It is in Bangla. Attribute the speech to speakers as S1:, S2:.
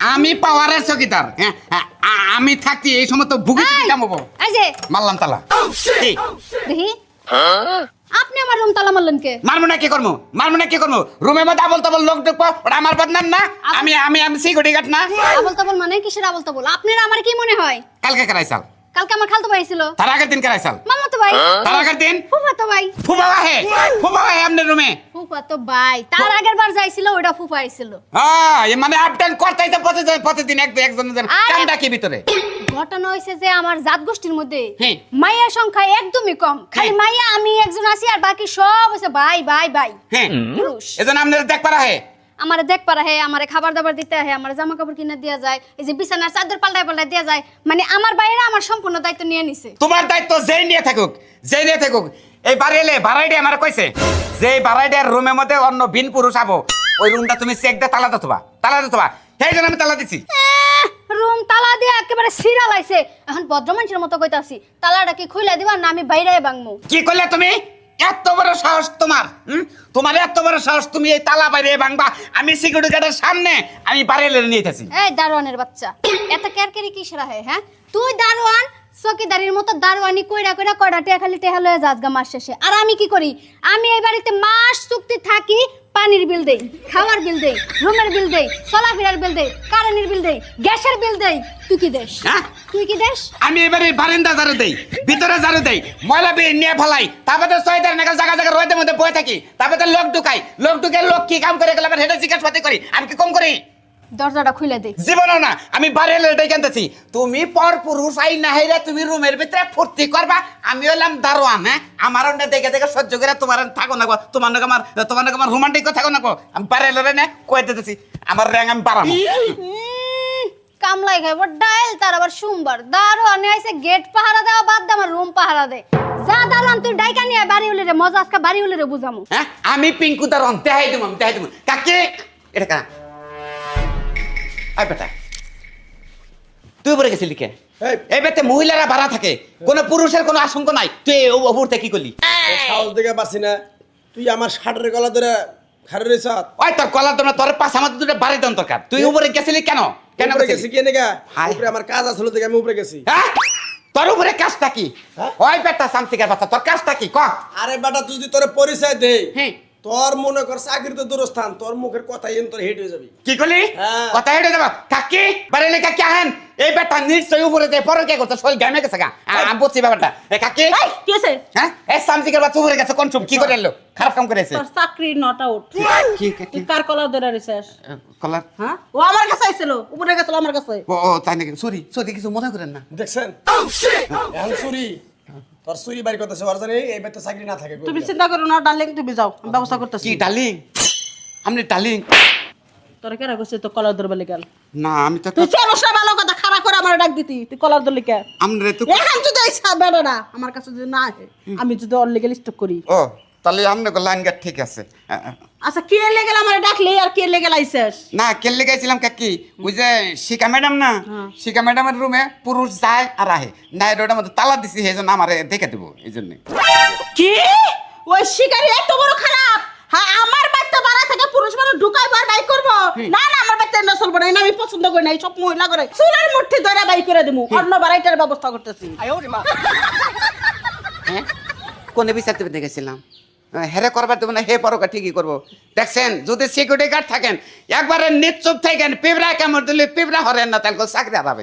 S1: আমি পাওয়ারের চকিদার হ্যাঁ? হ্যাঁ, আমি থাকতে এই সময় তো ভুগি
S2: এই,
S1: কামাবো
S2: এই যে।
S1: মারলাম তালা।
S2: দেখি। আপনি আমার রুম তালা মারলেন কে?
S1: মারবো না কি করব? মারবো না কি করব? রুমে মধ্যে আবল তাবল লোক ঢুকবো ওটা আমার বদনাম না? আমি আমি আমি সিকিউরিটি গার্ড না?
S2: আবল তাবল মানে কিসের আবল তাবল আপনার আমার কি মনে হয়?
S1: কালকে কেরাইছাল।
S2: কালকে আমার খালতো ভাই ছিল।
S1: তার আগের দিন কেরাইছাল।
S2: মামা তো ভাই।
S1: তার আগের দিন?
S2: ফুফা তো ভাই।
S1: হে ফুবাবা হে আপনার রুমে?
S2: তো ভাই তার আগের বার যাইছিল ওটা আইছিল।
S1: হ্যাঁ এ মানে আপ ডাউন করতেই তো প্রতিদিন প্রতিদিন এক একজন একজন।
S2: আরে-
S1: কামটা কি ভিতরে?
S2: ঘটনা হয়েছে যে আমার জাত গোষ্ঠীর মধ্যে
S1: হ্যাঁ।
S2: মাইয়ার সংখ্যা একদমই কম। খালি
S1: হ্যাঁ।
S2: মাইয়া আমি একজন আছি আর বাকি সব হচ্ছে ভাই ভাই ভাই।
S1: হ্যাঁ
S2: পুরুষ।
S1: আপনার দেখ পারা হে।
S2: আমারে দেখ পারা হে আমারে খাবার দাবার দিতে হয় আমার জামা কাপড় কিনে দেওয়া যায় এই যে বিছানার চাদর পাল্টায় পাল্টায় দেওয়া যায়। মানে আমার বাইরে আমার সম্পূর্ণ দায়িত্ব নিয়ে নিছে।
S1: তোমার দায়িত্ব যেই নিয়ে থাকুক যেই নিয়ে থাকুক এই বাড়ি এলে ভাড়াইডি আমার কইছে যে এই ভাড়াইডিয়ার রুমের মধ্যে অন্য ভিন পুরুষ আবো। ওই রুমটা তুমি চেক দিয়ে তালা দিতবা তালা দিতবা সেই জন্য আমি তালা দিছি।
S2: রুম তালা দিয়ে একেবারে সিরা লাইছে। এখন ভদ্র মানুষের মতো কইতাছি তালাটা কি খুলে দিবা না আমি বাইরে বাংমু?
S1: কি করলে তুমি? এত বড় সাহস তোমার? তোমার এত বড় সাহস তুমি এই তালা বাইরে ভাঙবা আমি সিকিউরিটি গার্ডের সামনে আমি বাড়ি এলে নিয়েছি
S2: এই দারোয়ানের বাচ্চা এত কেরকেরি কিসরা হে হ্যাঁ? তুই দারোয়ান চকিদারির মতো দারোয়ানি কইরা কইরা কয়টা টেহা খালি টেহা লয়ে যাস গা মাস শেষে। আর আমি কি করি? আমি এই বাড়িতে মাস চুক্তি থাকি পানির বিল দেই খাওয়ার বিল দেই রুমের বিল দেই চলাফেরার বিল দেই কারেন্টের বিল দেই গ্যাসের বিল দেই। তুই কি দেশ?
S1: হ্যাঁ?
S2: তুই কি দেশ?
S1: আমি এবারে বারান্দা ঝাড়ু দেই ভিতরে ঝাড়ু দেই ময়লা বেরিয়ে নিয়ে ফেলাই তারপরে ছয়দার নাগাল জায়গা জায়গা রোদের মধ্যে বয়ে থাকি তারপরে লোক ঢুকাই লোক ঢুকে লোক কি কাম করে গেলে আবার হেঁটে জিজ্ঞাসা করি আমি কি কম করি?
S2: দরজাটা খুলে দে।
S1: জীবনও না আমি বাড়ি এলে এটাই জানতেছি তুমি পর পুরুষ আই না হেরে তুমি রুমের ভিতরে ফুর্তি করবা। আমি হলাম দারোয়ান হ্যাঁ? আমার অন্য দেখে দেখে সহ্য করে তোমার থাকো না গো। তোমার নাকি আমার তোমার নাকি আমার রোমান্টিক থাকো না গো। আমি বাড়ি এলে না কয়ে দিতেছি। আমার র্যাং আমি বাড়াবো।
S2: কামলাই খাইব ডাইল তার আবার সোমবার। দারোয়ানে আইছে গেট পাহারা দেওয়া বাদ দে আমার রুম পাহারা দে। যা দারোয়ান তুই ডাইকা নিয়ে বাড়ি উলি রে মজা আজকে বাড়ি উলি রে বুঝামু।
S1: হ্যাঁ? আমি পিঙ্কু দারোয়ান দেখাই দেবো আমি দেবো কাকে এটা কারা? আয় বেটা তুই উপরে গেছিলি কে?
S3: এই।
S1: বেতে মহিলারা ভাড়া থাকে কোনো পুরুষের কোনো আশঙ্কা নাই। তুই এই উপরতে কি করলি?
S3: সাহস দেখে পারছি না। তুই আমার শার্টের গলা ধরে খারে রয়েছ
S1: ওই তোর কলার তোমরা তোর পাশে আমার দুটো বাড়ি দেন দরকার তুই উপরে গেছিলি কেন? কেন
S3: উপরে গেছি
S1: গেছিলি
S3: কে নেগা
S1: হায়।
S3: উপরে আমার কাজ আসলে থেকে আমি উপরে গেছি।
S1: হ্যাঁ? তোর উপরে কাজটা কি?
S3: হ্যাঁ?
S1: ওই বেটা সামসিকার বাচ্চা তোর কাজটা কি? ক?
S3: আরে বেটা তুই যদি তোর পরিচয় দে।
S1: হ্যাঁ।
S3: তোর মনে কর চাকরি তো দূরস্থান তোর মুখের কথা এন তোর হেঁটে হয়ে যাবি।
S1: কি করলি?
S3: হ্যাঁ।
S1: কথা হেঁটে যাব। কাকি বাড়ি লেখা কে আহেন। এই বেটা নিশ্চয়ই উপরে যে পরে কে করছে শরীর ঘামে গেছে গা। আ- আমি বুঝছি ব্যাপারটা। এ কাকি?
S4: কি আছে
S1: হ্যাঁ? এই সামসিকার বাচ্চা উপরে গেছে কোন চুপ? কি করে এলো? খারাপ কাম করেছে
S4: তোর চাকরি নট আউট
S1: কি কি-
S4: তুই কার কলার ধরে রেছিস
S1: কলার?
S4: হ্যাঁ? ও আমার কাছে আইছিল উপরে গেছিল আমার কাছে।
S1: ও তাই নাকি? সরি সরি কিছু মনে করেন না।
S3: দেখছেন? এখন চুরি তোর চুরি বাড়ি করতেছে জানি এই বেতে চাকরি না থাকে
S4: তুমি চিন্তা করো না ডার্লিং তুমি যাও আমি ব্যবস্থা করতেছি।
S1: কি ডার্লিং আপনি ডার্লিং
S4: তোর কেন কইছে তো কলার ধরবে গেল
S1: না আমি তো
S4: তুই চলো সব ভালো কথা খারাপ করে আমার ডাক দিতি? তুই কলার ধরলি কে?
S1: আমরা তো
S4: এখন যদি এই বেড়া না আমার কাছে যদি না আমি যদি ওর লেগে স্টক করি।
S1: ও। তাহলে আপনাকে লাইন গার্ড ঠিক আছে।
S4: আচ্ছা কে লেগে আমার ডাকলি আর কে লেগে লাইছিস
S1: না কেলে গেছিলাম কাকি ওই যে শিকা ম্যাডাম না শিকা ম্যাডামের রুমে পুরুষ যায় আর আহে। না ওটার মধ্যে তালা দিছি সেই জন্য আমার দেখে দেবো এই জন্য।
S4: কি? ওই শিকারি এত বড় খারাপ? হ্যাঁ আমার বাচ্চা বাড়া থেকে পুরুষ মানুষ ঢুকাই বার বাই করব। না না আমার বাচ্চা না চলবো না আমি পছন্দ করি না এই সব মহিলা করে। চুলের মুঠি ধরে বাই করে দেবো অন্য বাড়াইটার ব্যবস্থা করতেছি।
S1: হ্যাঁ? কোনে বিচারতে দেখেছিলাম। হেরে করবার দেবো না, হে পরকা, ঠিকই করব। দেখছেন, যদি সিকিউরিটি গার্ড থাকেন, একবারে নিশ্চুপ থাকেন, পিঁপড়া কেমন দিলে, পিঁপড়া হরেন না, তাহলে চাকরি হারাবে।